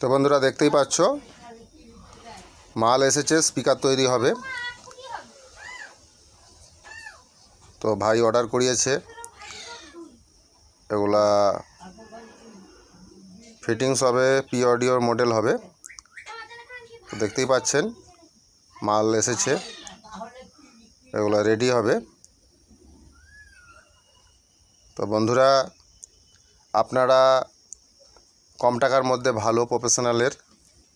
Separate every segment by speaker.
Speaker 1: তো বন্ধুরা দেখতেই পাচ্ছ? মাল এসেছে স্পিকার তৈরি হবে। তো ভাই অর্ডার করিয়েছে। এগুলা ফিটিংস হবে পি অডিওর মডেল হবে। তো দেখতেই পাচ্ছেন, মাল এসেছে। এগুলো রেডি হবে। তো বন্ধুরা, আপনারা কম টাকার মধ্যে ভালো প্রফেশনালের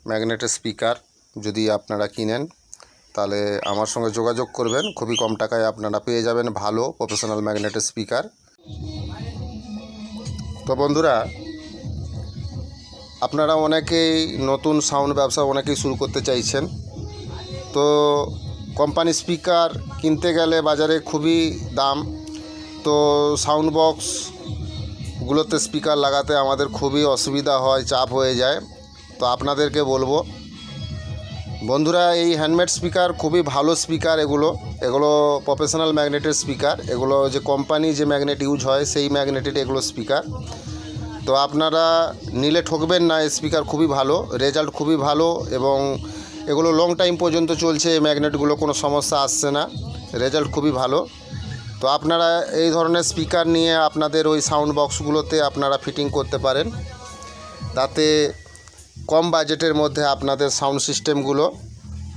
Speaker 1: ম্যাগনেটের স্পিকার যদি আপনারা কিনেন, তাহলে আমার সঙ্গে যোগাযোগ করবেন। খুবই কম টাকায় আপনারা পেয়ে যাবেন ভালো প্রফেশনাল ম্যাগনেটের স্পিকার তো বন্ধুরা, আপনারা অনেকেই নতুন সাউন্ড ব্যবসা অনেকেই শুরু করতে চাইছেন। তো কোম্পানি স্পিকার কিনতে গেলে বাজারে খুবই দাম। তো সাউন্ড বক্সগুলোতে স্পিকার লাগাতে আমাদের খুবই অসুবিধা হয়, চাপ হয়ে যায়। তো আপনাদেরকে বলব, বন্ধুরা এই হ্যান্ডমেড স্পিকার খুবই ভালো স্পিকার এগুলো। এগুলো প্রফেশনাল ম্যাগনেটের স্পিকার এগুলো যে কোম্পানি যে ম্যাগনেট ইউজ হয়, সেই ম্যাগনেটের এগুলো স্পিকার তো আপনারা নিলে ঠকবেন না স্পিকার খুবই ভালো রেজাল্ট খুবই ভালো এবং এগুলো লং টাইম পর্যন্ত চলছে, এই ম্যাগনেটগুলো কোনো সমস্যা আসছে না। রেজাল্ট খুবই ভালো। তো আপনারা এই ধরনের স্পিকার নিয়ে আপনাদের ওই সাউন্ড বক্সগুলোতে আপনারা ফিটিং করতে পারেন। তাতে কম বাজেটের মধ্যে আপনাদের সাউন্ড সিস্টেমগুলো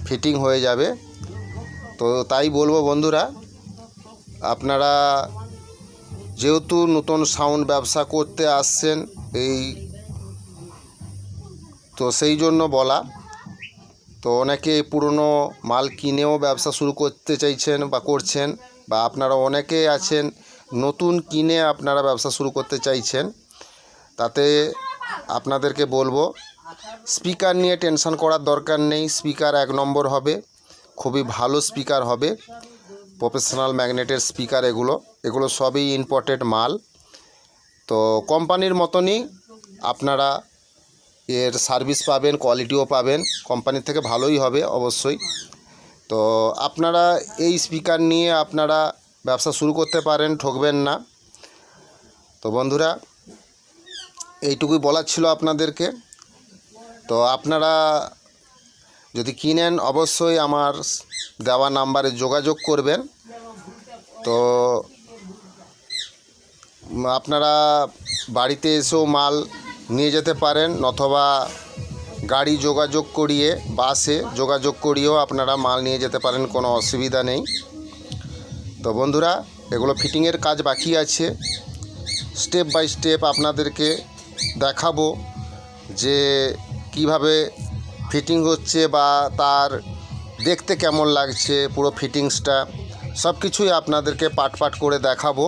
Speaker 1: ফিটিং হয়ে যাবে। তো তাই বলব বন্ধুরা, আপনারা যেহেতু নতুন সাউন্ড ব্যবসা করতে আসছেন এই, তো সেই জন্য বলা, তো অনেকে পুরনো মাল কিনেও ব্যবসা শুরু করতে চাইছেন বা করছেন। বা আপনারা অনেকে আছেন নতুন কিনে আপনারা ব্যবসা শুরু করতে চাইছেন, তাতে আপনাদেরকে বলব, স্পিকার নিয়ে টেনশন করার দরকার নেই, স্পিকার এক নম্বর হবে, খুবই ভালো স্পিকার হবে, প্রফেশনাল ম্যাগনেটের স্পিকার এগুলো এগুলো সবই ইম্পর্টেন্ট মাল। তো কোম্পানির মতনই আপনারা এর সার্ভিস পাবেন, কোয়ালিটিও পাবেন, কোম্পানির থেকে ভালোই হবে অবশ্যই। তো আপনারা এই স্পিকার নিয়ে আপনারা ব্যবসা শুরু করতে পারেন, ঠকবেন না। তো বন্ধুরা, এইটুকুই বলার ছিল আপনাদেরকে। তো আপনারা যদি কিনেন, অবশ্যই আমার দেওয়া নাম্বারে যোগাযোগ করবেন। তো আপনারা বাড়িতে এসেও মাল নিয়ে যেতে পারেন, অথবা গাড়ি যোগাযোগ করিয়ে, বাসে যোগাযোগ করিয়েও আপনারা মাল নিয়ে যেতে পারেন, কোনো অসুবিধা নেই। তো বন্ধুরা, এগুলো ফিটিংয়ের কাজ বাকি আছে। স্টেপ বাই স্টেপ আপনাদেরকে দেখাবো যে কীভাবে ফিটিং হচ্ছে বা তার দেখতে কেমন লাগছে, পুরো ফিটিংসটা। সব কিছুই আপনাদেরকে পাট পাট করে দেখাবো।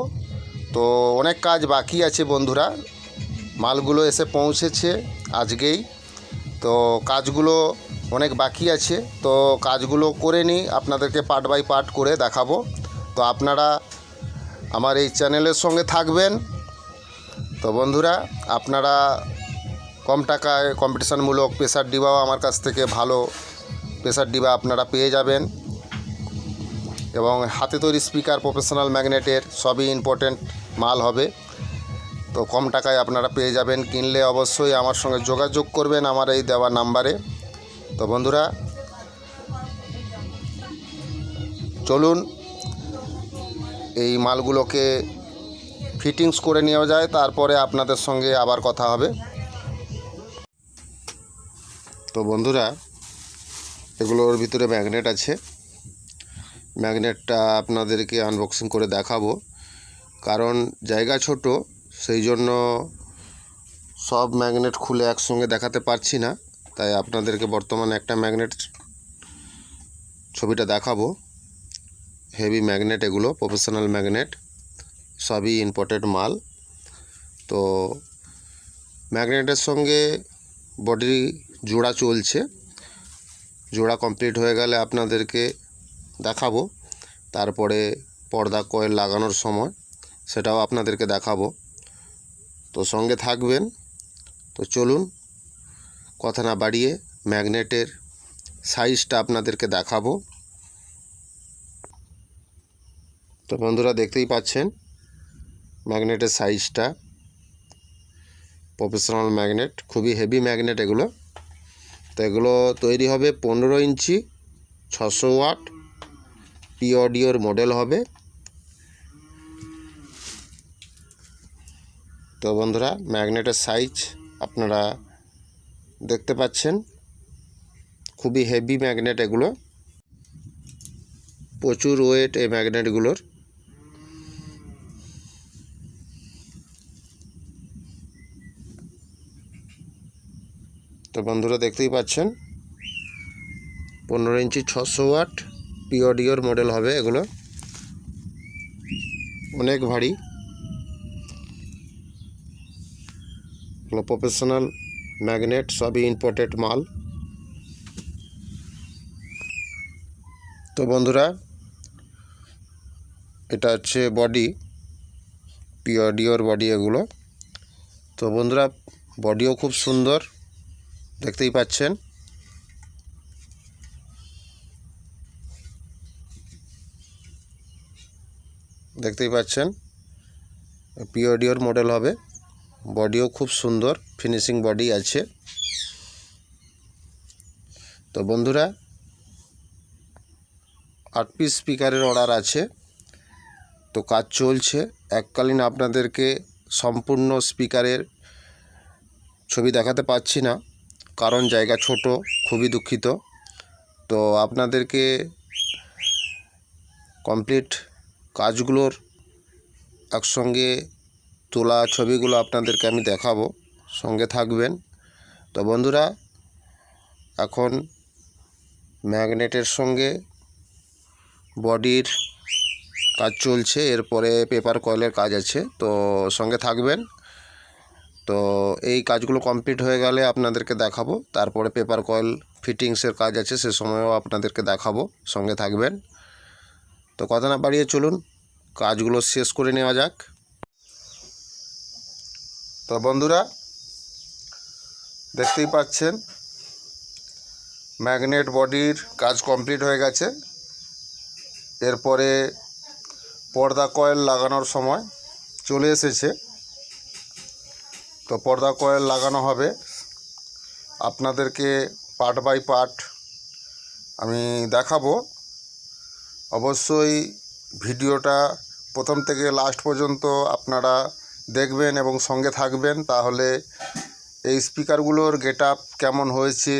Speaker 1: তো অনেক কাজ বাকি আছে বন্ধুরা। মালগুলো এসে পৌঁছেছে আজকেই। তো কাজগুলো অনেক বাকি আছে। তো কাজগুলো করে নিই, আপনাদেরকে পার্ট বাই পার্ট করে দেখাবো। তো আপনারা আমার এই চ্যানেলের সঙ্গে থাকবেন। তো বন্ধুরা, আপনারা কম টাকায় কম্পিটিশানমূলক প্রেসার ডিবাও আমার কাছ থেকে ভালো প্রেসার ডিবা আপনারা পেয়ে যাবেন। এবং হাতে তৈরি স্পিকার প্রফেশনাল ম্যাগনেটের সবই ইম্পর্টেন্ট মাল হবে। তো কম টাকায় আপনারা পেয়ে যাবেন। কিনলে অবশ্যই আমার সঙ্গে যোগাযোগ করবেন আমার এই দেওয়া নাম্বারে। তো বন্ধুরা, চলুন এই মালগুলোকে ফিটিংস করে নেওয়া যায়, তারপরে আপনাদের সঙ্গে আবার কথা হবে। তো বন্ধুরা, এগুলোর ভিতরে ম্যাগনেট আছে। ম্যাগনেটটা আপনাদেরকে আনবক্সিং করে দেখাবো। কারণ জায়গা ছোট সেই জন্য সব ম্যাগনেট খুলে একসঙ্গে দেখাতে পারছি না। তাই আপনাদেরকে বর্তমানে একটা ম্যাগনেট ছবিটা দেখাবো। হেভি ম্যাগনেট এগুলো প্রফেশনাল ম্যাগনেট সবই ইম্পর্টেন্ট মাল। তো ম্যাগনেটের সঙ্গে বডি জোড়া চলছে। জোড়া কমপ্লিট হয়ে গেলে আপনাদেরকে দেখাবো। তারপরে পর্দা কয়েল লাগানোর সময় সেটাও আপনাদেরকে দেখাবো। তো সঙ্গে থাকবেন। তো চলুন, কথা না বাড়িয়ে ম্যাগনেটের সাইজটা আপনাদেরকে দেখাবো। তো বন্ধুরা, দেখতেই পাচ্ছেন ম্যাগনেটের সাইজটা। প্রফেশনাল ম্যাগনেট, খুবই হেভি ম্যাগনেট এগুলো। তো এগুলো তৈরি হবে পনেরো ইঞ্চি, ছশো ওয়াট পি অডিওর মডেল হবে। তো বন্ধুরা, ম্যাগনেটের সাইজ আপনারা দেখতে পাচ্ছেন। খুবই হেভি ম্যাগনেট এগুলো। প্রচুর ওয়েট এই ম্যাগনেটগুলোর তো বন্ধুরা, দেখতেই পাচ্ছেন? পনেরো ইঞ্চি ছশো ওয়াট পিওডিওর মডেল হবে এগুলো। অনেক ভারী। এগুলো প্রফেশনাল ম্যাগনেট, সবই ইম্পোর্টেড মাল। তো বন্ধুরা, এটা হচ্ছে বডি পিওডিওর বডি এগুলো। তো বন্ধুরা বডিও খুব সুন্দর, দেখতেই পাচ্ছেন। দেখতেই পাচ্ছেন পিওডিওর মডেল হবে। বডিও খুব সুন্দর ফিনিশিং বডি আছে। তো বন্ধুরা আট পিস স্পিকারের অর্ডার আছে। তো কাজ চলছে। এককালীন আপনাদেরকে সম্পূর্ণ স্পিকারের ছবি দেখাতে পাচ্ছি না, কারণ জায়গা ছোট, খুবই দুঃখিত। তো আপনাদেরকে কমপ্লিট কাজগুলোর একসঙ্গে তোলা ছবিগুলো আপনাদেরকে আমি দেখাবো, সঙ্গে থাকবেন। তো বন্ধুরা, এখন ম্যাগনেটের সঙ্গে বডির কাজ চলছে, এরপরে পেপার কয়েলের কাজ আছে, তো সঙ্গে থাকবেন। তো এই কাজগুলো কমপ্লিট হয়ে গেলে আপনাদেরকে দেখাবো, তারপরে পেপার কয়েল ফিটিংসের কাজ আছে, সে সময়ও আপনাদেরকে দেখাবো, সঙ্গে থাকবেন। তো কথা না বাড়িয়ে চলুন, কাজগুলো শেষ করে নেওয়া যাক। তো বন্ধুরা, দেখতেই পাচ্ছেন ম্যাগনেট বডির কাজ কমপ্লিট হয়ে গেছে। এরপরে পর্দা কয়েল লাগানোর সময় চলে এসেছে। তো পর্দা কয়েল লাগানো হবে। আপনাদেরকে পার্ট বাই পার্ট আমি দেখাবো। অবশ্যই ভিডিওটা প্রথম থেকে লাস্ট পর্যন্ত আপনারা দেখবেন এবং সঙ্গে থাকবেন, তাহলে এই স্পিকারগুলোর গেট আপ কেমন হয়েছে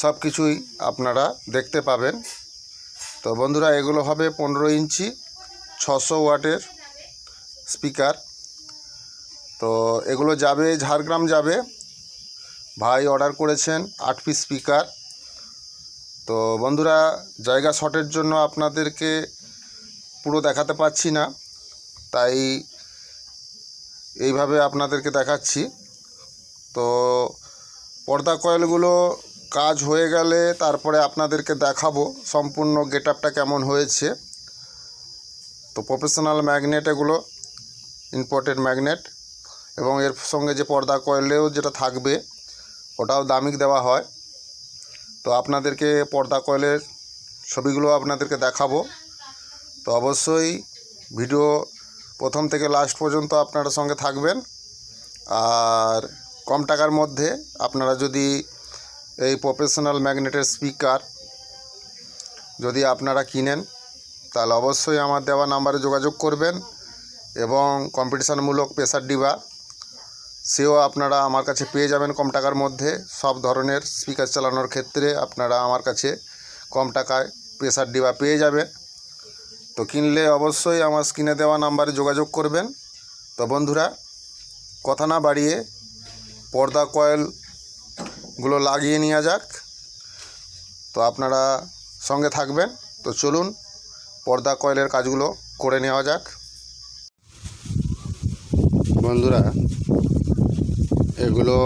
Speaker 1: সব কিছুই আপনারা দেখতে পাবেন। তো বন্ধুরা, এগুলো হবে পনেরো ইঞ্চি, ছশো ওয়াটের স্পিকার। তো এগুলো যাবে, ঝাড়গ্রাম যাবে। ভাই অর্ডার করেছেন আট পিস স্পিকার। তো বন্ধুরা, জায়গা শর্টের জন্য আপনাদেরকে পুরো দেখাতে পাচ্ছি না, তাই এইভাবে আপনাদেরকে দেখাচ্ছি। তো পর্দা কয়েলগুলো কাজ হয়ে গেলে তারপরে আপনাদেরকে দেখাবো সম্পূর্ণ গেট আপটা কেমন হয়েছে। তো প্রফেশনাল ম্যাগনেট এগুলো, ইম্পোর্টেড ম্যাগনেট এবং এর সঙ্গে যে পর্দা কয়েলেও যেটা থাকবে, ওটাও দামিক দেওয়া হয়। তো আপনাদেরকে পর্দা কয়েলের ছবিগুলো আপনাদেরকে দেখাবো। তো অবশ্যই ভিডিও প্রথম থেকে লাস্ট পর্যন্ত আপনারা সঙ্গে থাকবেন। আর কম টাকার মধ্যে আপনারা যদি এই প্রফেশনাল ম্যাগনেটের স্পিকার যদি আপনারা কিনেন, তাহলে অবশ্যই আমার দেওয়া নাম্বারে যোগাযোগ করবেন এবং কম্পিটিশানমূলক প্রেসার ডিবা সেও আপনারা আমার কাছে পেয়ে যাবেন কম টাকার মধ্যে। সব ধরনের স্পিকার চালানোর ক্ষেত্রে আপনারা আমার কাছে কম টাকায় প্রেসার ডিবা পেয়ে যাবেন। তো কিনলে অবশ্যই আমার স্ক্রিনে দেওয়া নাম্বারে যোগাযোগ করবেন। তো বন্ধুরা, কথা না বাড়িয়ে পর্দা কয়েলগুলো লাগিয়ে নেওয়া যাক। তো আপনারা সঙ্গে থাকবেন। তো চলুন পর্দা কয়েলের কাজগুলো করে নেওয়া যাক। বন্ধুরা, এগুলো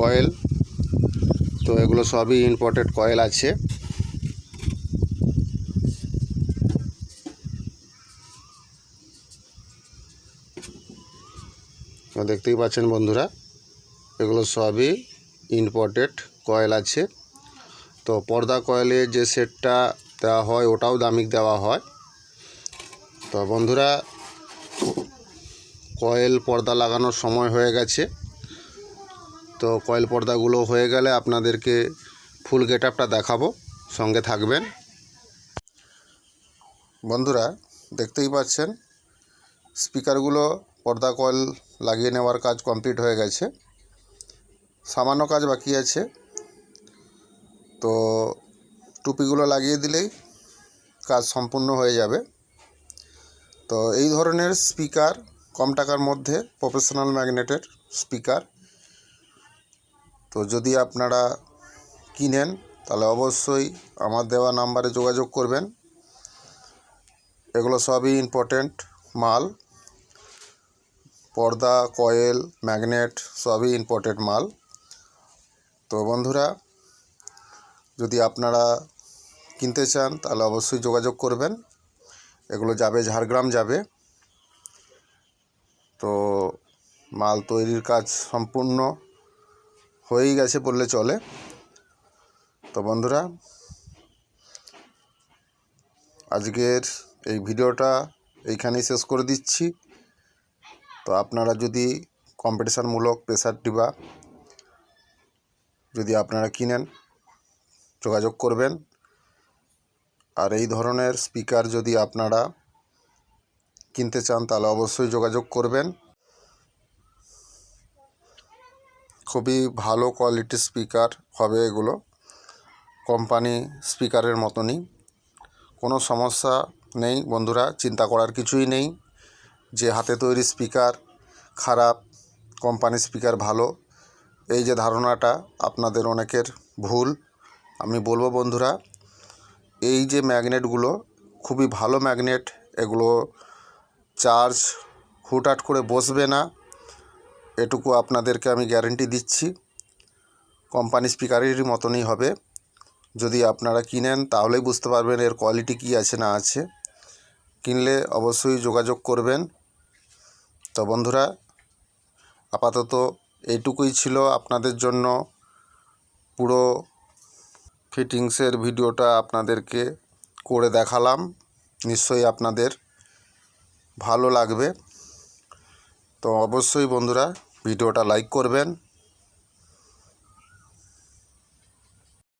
Speaker 1: কয়েল। তো এগুলো সবই ইম্পোর্টেড কয়েল আছে। দেখতেই পাচ্ছেন বন্ধুরা, এগুলো সবই ইম্পোর্টেড কয়েল আছে। তো পর্দা কয়েলে যে সেটটা দেওয়া হয়, ওটাও দামিক দেওয়া হয়। তো বন্ধুরা কয়েল পর্দা লাগানোর সময় হয়ে গেছে। তো কয়েল পর্দাগুলো হয়ে গেলে আপনাদেরকে ফুল গেট আপটা দেখাবো, সঙ্গে থাকবেন। বন্ধুরা, দেখতেই পাচ্ছেন স্পিকারগুলো পর্দা কয়েল লাগিয়ে নেওয়ার কাজ কমপ্লিট হয়ে গেছে। সামান্য কাজ বাকি আছে। তো টুপিগুলো লাগিয়ে দিলেই কাজ সম্পূর্ণ হয়ে যাবে। তো এই ধরনের স্পিকার কম টাকার মধ্যে প্রফেশনাল ম্যাগনেটের স্পিকার। তো যদি আপনারা কিনেন, তাহলে অবশ্যই আমার দেওয়া নাম্বারে যোগাযোগ করবেন। এগুলো সবই ইম্পর্টেন্ট মাল। পর্দা, কয়েল, ম্যাগনেট সবই ইম্পর্টেন্ট মাল। তো বন্ধুরা, যদি আপনারা কিনতে চান, তাহলে অবশ্যই যোগাযোগ করবেন। এগুলো যাবে, ঝাড়গ্রাম যাবে। তো মাল তৈরির কাজ সম্পূর্ণ হয়েই গেছে বললে চলে। তো বন্ধুরা, আজকের এই ভিডিওটা এইখানেই শেষ করে দিচ্ছি। তো আপনারা যদি কম্পিটিশানমূলক প্রেসার ডিবা যদি আপনারা কিনেন, যোগাযোগ করবেন। আর এই ধরনের স্পিকার যদি আপনারা কিনতে চান, তাহলে অবশ্যই যোগাযোগ করবেন। খুবই ভালো কোয়ালিটির স্পিকার হবে এগুলো। কোম্পানি স্পিকারের মতনই। কোনো সমস্যা নেই বন্ধুরা, চিন্তা করার কিছুই নেই। যে হাতে তৈরি স্পিকার খারাপ কোম্পানি স্পিকার ভালো, এই যে ধারণাটা আপনাদের অনেকের ভুল, আমি বলব বন্ধুরা, এই যে ম্যাগনেটগুলো, খুবই ভালো ম্যাগনেট, এগুলো চার্জ হুটহাট করে বসবে না, এটুকু আপনাদেরকে আমি গ্যারেন্টি দিচ্ছি, কোম্পানি স্পিকারেরই মতনই হবে, যদি আপনারা কিনেন তাহলেই বুঝতে পারবেন এর কোয়ালিটি কি আছে না আছে, কিনলে অবশ্যই যোগাযোগ করবেন তো বন্ধুরা, আপাতত এইটুকুই ছিল আপনাদের জন্য। পুরো ফিটিংসের ভিডিওটা আপনাদেরকে করে দেখালাম। নিশ্চয়ই আপনাদের ভালো লাগবে। তো অবশ্যই বন্ধুরা, ভিডিওটা লাইক করবেন।